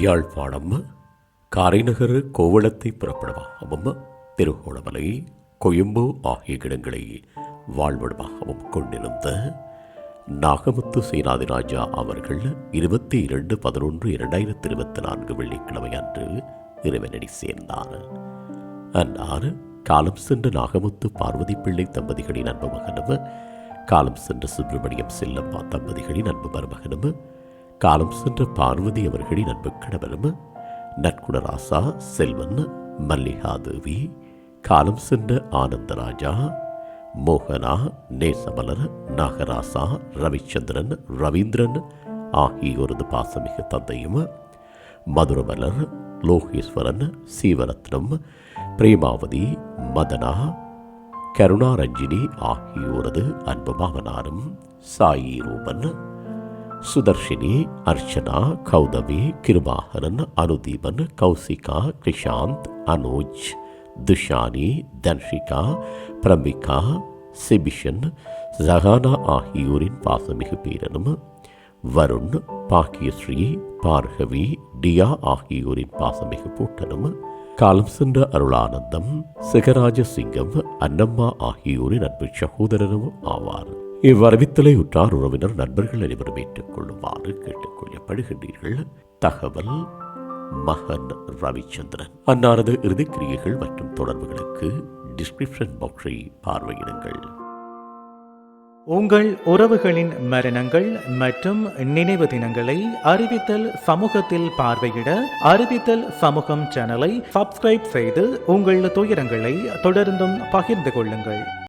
யாழ்ப்பாணம் காரைநகர் கோவளத்தை புறப்படமாகவும் திருகோணமலை கொயும்பு ஆகிய இடங்களை வாழ்விடமாகவும் கொண்டிருந்த நாகமுத்து சேனாதிராஜா அவர்கள் இருபத்தி இரண்டு பதினொன்று இரண்டாயிரத்தி இருபத்தி நான்கு வெள்ளிக்கிழமை அன்று இறைவனடி சேர்ந்தார். அன்னார் காலம் சென்ற நாகமுத்து பார்வதி பிள்ளை தம்பதிகளின் அன்பு மகனும் காலம் சென்ற சுப்பிரமணியம் செல்லம்மா தம்பதிகளின் அன்பு மருமகனும் காலம் சென்ற பார்வதி அவர்களின் அன்பு கணவனும் நற்குணராசா செல்வன் மல்லிகாதேவி காலம் சென்ற ஆனந்தராஜா மோகனா நேசமலர் நாகராசா ரவிச்சந்திரன் ரவீந்திரன் ஆகியோரது பாசமிகு தந்தையும் மதுரமலர் லோகேஸ்வரன் சீவரத்னம் பிரேமாவதி மதனா கருணாரஞ்சினி ஆகியோரது அன்பு மாமனாரும் சாயி ரூபன் சுதர்ஷினி அர்ச்சனா கௌதமி கிருபாகரன் அனுதீபன் கௌசிகா கிருஷாந்த் அனுஜ் துஷானி தன்ஷிகா பிரமிகா சிபிஷன் ஜஹானா ஆகியோரின் பாசமிகு பேரனும் வருண் பாக்கியஸ்ரீ பார்கவி டியா ஆகியோரின் பாசமிகு பூட்டனும் காலம் சென்ற அருளானந்தம் சிகராஜ சிங்கம் அன்னம்மா ஆகியோரின் அன்பு சகோதரனும் ஆவார். இவ்வரவித்தலை உற்றார் உறவினர் நண்பர்கள் அனைவரும் ஏற்றுக்கொள்ளுமாறு கேட்டுக்கொள்ளப்படுகின்றீர்கள். தகவல் மகன் ரவிச்சந்திரன். அன்னாரது இறுதிக்கிரியைகள் மற்றும் தொடர்புகளுக்கு டிஸ்கிரிப்ஷன் பாக்ஸை பார்வையிடுங்கள். உங்கள் உறவுகளின் மரணங்கள் மற்றும் நினைவு தினங்களை அறிவித்தல் சமூகத்தில் பார்வையிட அறிவித்தல் சமூகம் சேனலை சப்ஸ்கிரைப் செய்து உங்கள் துயரங்களை தொடர்ந்தும் பகிர்ந்து கொள்ளுங்கள்.